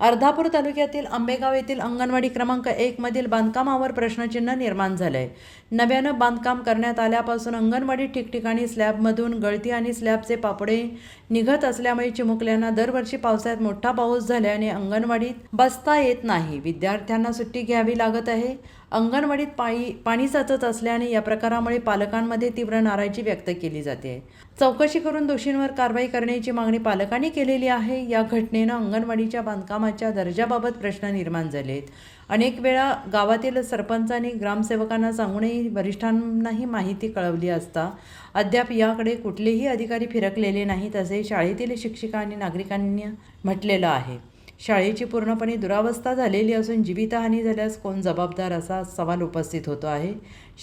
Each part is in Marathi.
अर्धापूर तालुक्यातील आंबेगाव येथील अंगणवाडी क्रमांक एक मधील बांधकामावर प्रश्नचिन्ह निर्माण झालंय. नव्यानं बांधकाम करण्यात आल्यापासून अंगणवाडी ठिकठिकाणी स्लॅबमधून गळती आणि स्लॅबचे पापडे निघत असल्यामुळे चिमुकल्यांना दरवर्षी पावसाळ्यात मोठा पाऊस झाल्याने अंगणवाडीत बसता येत नाही. विद्यार्थ्यांना सुट्टी घ्यावी लागत आहे. अंगणवाडीत पाणी पाणी साचत असल्याने या प्रकारामुळे पालकांमध्ये तीव्र नाराजी व्यक्त केली जाते. चौकशी करून दोषींवर कारवाई करण्याची मागणी पालकांनी केलेली आहे. या घटनेनं अंगणवाडीच्या बांधकामाच्या दर्जाबाबत प्रश्न निर्माण झालेत. अनेक वेळा गावातील सरपंचांनी ग्रामसेवकांना सांगूनही वरिष्ठांनाही माहिती कळवली असता अद्याप याकडे कुठलेही अधिकारी फिरकलेले नाहीत असे शाळेतील शिक्षिका आणि नागरिकांनी म्हटलेलं आहे. शाळेची पूर्णपणे दुरावस्था झालेली असून जीवितहानी झाल्यास कोण जबाबदार असा सवाल उपस्थित होतो आहे.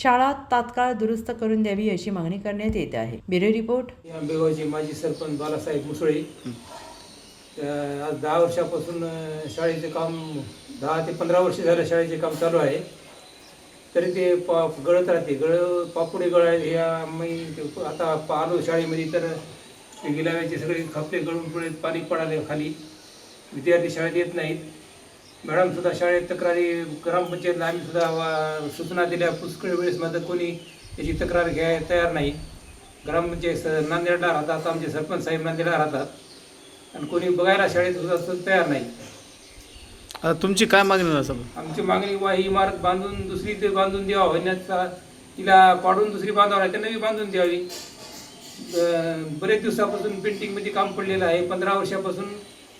शाळा तात्काळ दुरुस्त करून द्यावी अशी मागणी करण्यात येत आहे. Bureau report. आंबेगावचे माजी सरपंच बालासाहेब मुसळे. आज दहा वर्षापासून शाळेचे काम दहा ते पंधरा वर्ष झालं शाळेचे काम चालू आहे. तरी ते पा गळत राहते. गळ पापुडे गळ ह्या मी ते आता आलो शाळेमध्ये तर गेल्या गिलाव्याचे सगळे खपले गळून पडले पाणी पडाले खाली. विद्यार्थी शाळेत येत नाहीत. मॅडम सुद्धा शाळेत तक्रारी ग्रामपंचायतला आम्ही सुद्धा वा- सूचना दिल्या पुष्कळ वेळेस मात्र कोणी त्याची तक्रार घ्यायला तयार नाही. ग्रामपंचायत स- नांदेडला राहतात आमचे सरपंच साहेब नांदेडला राहतात. आणि कोणी बघायला शाळेत सुद्धा तयार नाही. तुमची काय मागणी आमची मागणी वा ही इमारत बांधून दुसरी ते बांधून द्यावा होण्याचा तिला पाडून दुसरी बांधावं लागते नवी बांधून द्यावी. बरेच दिवसापासून पेंटिंगमध्ये काम पडलेलं आहे. पंधरा वर्षापासून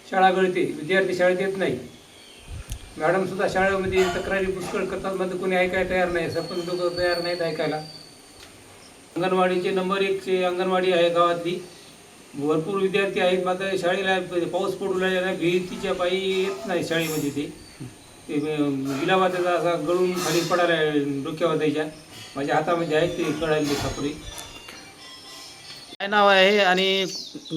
शाळा गळते विद्यार्थी शाळेत येत नाही. मॅडमसुद्धा शाळेमध्ये तक्रारी पुष्कळ करतात मध्ये कोणी ऐकायला तयार नाही सरपंच लोक तयार नाहीत ऐकायला. अंगणवाडीचे नंबर एकचे अंगणवाडी आहे गावातली. भरपूर विद्यार्थी आहेत मात्र शाळेला पाऊस पडू लागला भीतीच्या पायी येत नाही शाळेमध्ये ते. ते गिलावा त्याचा असा गळून खाली पडायला डोक्यावर द्यायच्या. माझ्या हातामध्ये आहेत ते कळायला ते सापडे काय नाव आहे आणि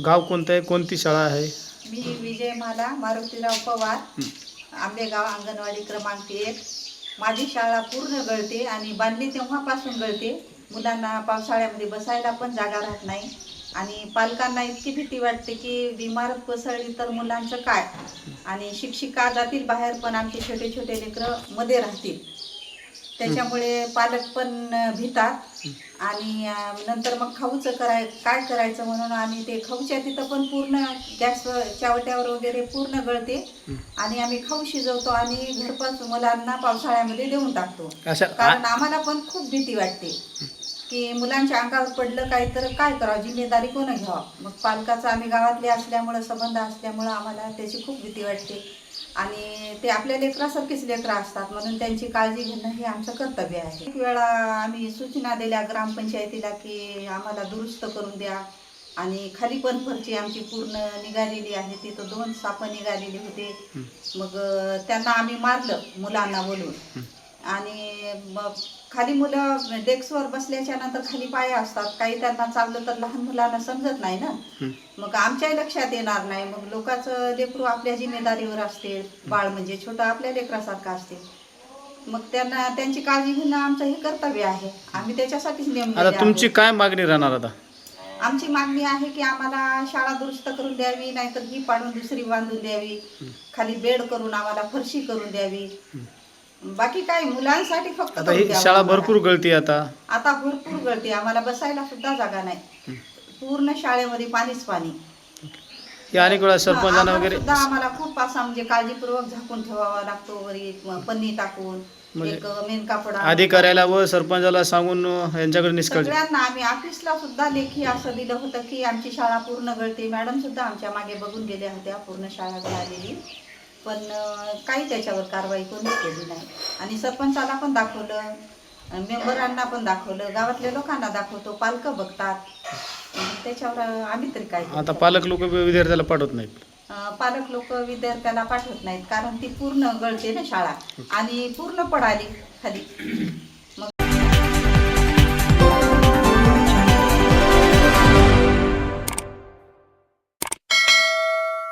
गाव कोणतं आहे? कोणती शाळा आहे? मी विजय माला मारुतीराव पवार. आंबेगाव अंगणवाडी क्रमांक एक. माझी शाळा पूर्ण गळते आणि बांधली तेव्हापासून गळते. मुलांना पावसाळ्यामध्ये बसायला पण जागा राहत नाही. आणि पालकांना इतकी भीती वाटते की इमारत कोसळली तर मुलांचं काय? आणि शिक्षिका जातील बाहेर पण आमचे छोटे छोटे लेकरं मध्ये राहतील. त्याच्यामुळे पालक पण भितात. आणि अं, नंतर मग खाऊचं कराय काय करायचं म्हणून आम्ही ते खाऊच्या तिथं पण पूर्ण गॅस चावट्यावर वगैरे पूर्ण गळते. आणि आम्ही खाऊ शिजवतो आणि घरपास मुलांना पावसाळ्यामध्ये देऊन टाकतो. अशा कारण आम्हाला पण खूप भीती वाटते. की मुलांच्या अंगावर पडलं काही तर काय करावं? जिम्मेदारी कोण घ्यावं? मग पालकाचं आम्ही गावातले असल्यामुळं संबंध असल्यामुळं आम्हाला त्याची खूप भीती वाटते. आणि ते आपल्या लेकरासारखीच लेकरं असतात म्हणून त्यांची काळजी घेणं हे आमचं कर्तव्य आहे. एक वेळा आम्ही सूचना दिल्या ग्रामपंचायतीला की आम्हाला दुरुस्त करून द्या आणि खाली पण फरची आमची पूर्ण निघालेली आहे तिथं दोन सापं निघालेली होते. मग त्यांना आम्ही मारलं मुलांना बोलून आणि मग खाली मुलं डेस्कवर बसल्याच्या नंतर खाली पाय असतात. काही त्यांना चाललं तर लहान मुलांना समजत नाही ना. मग आमच्याही लक्षात येणार नाही. मग लोकांचं लेकरू आपल्या जिम्मेदारीवर असते. बाळ म्हणजे छोटं आपल्या लेकरासारखं असते. मग त्यांना त्यांची काळजी घेणं आमचं हे कर्तव्य आहे. आम्ही त्याच्यासाठीच आता तुमची. काय मागणी राहणार आता? आमची मागणी आहे की आम्हाला शाळा दुरुस्त करून द्यावी नाहीतर ही पाडून दुसरी बांधून द्यावी. खाली बेड करून आम्हाला फरशी करून द्यावी. बाकी काय मुलांसाठी फक्त आता ही शाळा आम्हाला. भरपूर गळती आता. आता भरपूर गळते आम्हाला बसायला सुद्धा जागा नाही. पूर्ण शाळेमध्ये पाणीच पाणी. अनेक वेळा सरपंचांना आम्हाला वगैरे सुद्धा आम्हाला खूप असा म्हणजे काळजीपूर्वक झाकून ठेवावा लागतो वरी पन्नी टाकून म्हणजे एक मेन कापडा. अधिकाऱ्याला व सरपंचाला सांगून यांच्याकडे निष्काळजी सगळ्यांना आम्ही ऑफिसला सुद्धा लेखी असं दिलं होतं की आमची शाळा पूर्ण गळते. मॅडम सुद्धा आमच्या मागे बघून गेल्या होत्या पूर्ण शाळा गळालेली पण काही त्याच्यावर कारवाई कोणीच केली नाही. आणि सरपंचाला पण दाखवलं मेंबरांना पण दाखवलं गावातल्या लोकांना दाखवतो पालकं बघतात. त्याच्यावर आम्ही तरी काय आता पालक लोक विद्यार्थ्याला पाठवत नाहीत. अं, पालक लोक विद्यार्थ्याला पाठवत नाहीत कारण ती पूर्ण गळते ना शाळा. आणि पूर्ण पडाली खाली.